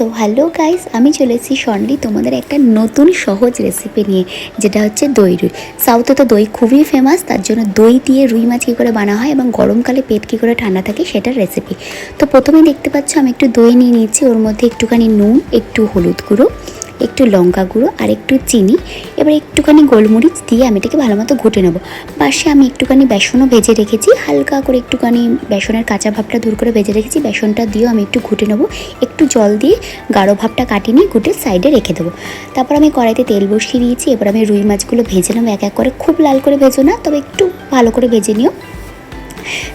So hello guys আমি চলেছি সন্ডি তোমাদের একটা নতুন সহজ রেসিপি নিয়ে, যেটা হচ্ছে দই রুই। সাউথে তো দই খুবই ফেমাস তার জন্য দই দিয়ে রুই মাছ কী করে বানা হয় এবং গরমকালে পেট কী করে ঠান্ডা থাকে সেটার রেসিপি তো প্রথমে দেখতে পাচ্ছ, আমি একটু দই নিয়ে নিয়েছি, ওর মধ্যে একটুখানি নুন, একটু হলুদ গুঁড়ো একটু লঙ্কা গুঁড়ো আর একটু চিনি, এবার একটুখানি গোলমরিচ দিয়ে আমি এটাকে ভালো মতো ঘুটে নেব। পাশে আমি একটুখানি বেসনও ভেজে রেখেছি, হালকা করে একটুখানি বেসনের কাঁচা ভাবটা দূর করে ভেজে রেখেছি, বেসনটা দিয়েও আমি একটু ঘুটে নেব। একটু জল দিয়ে গাঢ় ভাবটা কাটিয়ে নিয়ে ঘুটে সাইডে রেখে দেবো। তারপর আমি কড়াইতে তেল বসিয়ে দিয়েছি, এবার আমি রুই মাছগুলো ভেজে নেব, এক এক করে। খুব লাল করে ভেজো না, তবে একটু ভালো করে ভেজে নিও।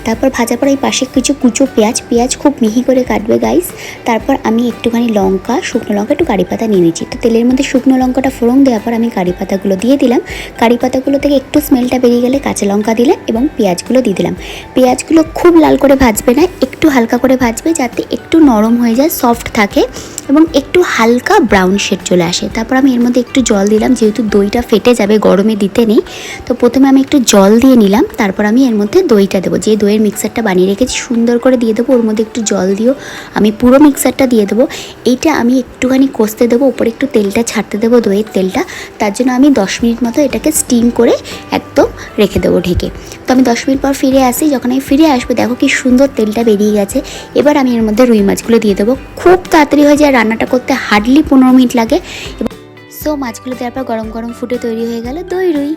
তারপর ভাজার পর এই পাশে কিছু কুচো পেঁয়াজ পেঁয়াজ খুব মিহি করে কাটবে গাইস তারপর আমি একটুখানি লঙ্কা, শুকনো লঙ্কা একটু কারি পাতা নিয়ে নিয়েছি। তো তেলের মধ্যে শুকনো লঙ্কাটা ফোড়ন দেওয়ার পর আমি কারি পাতাগুলো দিয়ে দিলাম। কারি পাতাগুলো থেকে একটু স্মেলটা বেরিয়ে গেলে কাঁচা লঙ্কা দিলাম এবং পেঁয়াজগুলো দিয়ে দিলাম। পেঁয়াজগুলো খুব লাল করে ভাজবে না একটু হালকা করে ভাজবে যাতে একটু নরম হয়ে যায় সফট থাকে এবং একটু হালকা ব্রাউন শেড চলে আসে। তারপর আমি এর মধ্যে একটু জল দিলাম, যেহেতু দইটা ফেটে যাবে, গরমে দিতে নেই। তো প্রথমে আমি একটু জল দিয়ে নিলাম, তারপর আমি এর মধ্যে দইটা দেবো। যে দইয়ের মিক্সারটা বানিয়ে রেখেছি, সুন্দর করে দিয়ে দেবো, ওর মধ্যে একটু জল দিও, আমি পুরো মিক্সারটা দিয়ে দেবো। এইটা আমি একটুখানি কষতে দেবো ওপরে একটু তেলটা ছাড়তে দেবো দইয়ের তেলটা। তার জন্য আমি দশ মিনিট মতো এটাকে স্টিম করে একদম রেখে দেবো ঢেকে। তো আমি দশ মিনিট পর ফিরে আসি, যখন আমি ফিরে আসব, দেখো কি সুন্দর তেলটা বেরিয়ে গেছে এবার আমি এর মধ্যে রুই মাছগুলো দিয়ে দেবো। খুব তাড়াতাড়ি হয়ে যায়, রান্নাটা করতে হার্ডলি পনেরো মিনিট লাগে। সো মাছগুলো দেওয়ার পর গরম গরম ফুটে তৈরি হয়ে গেল দই রুই।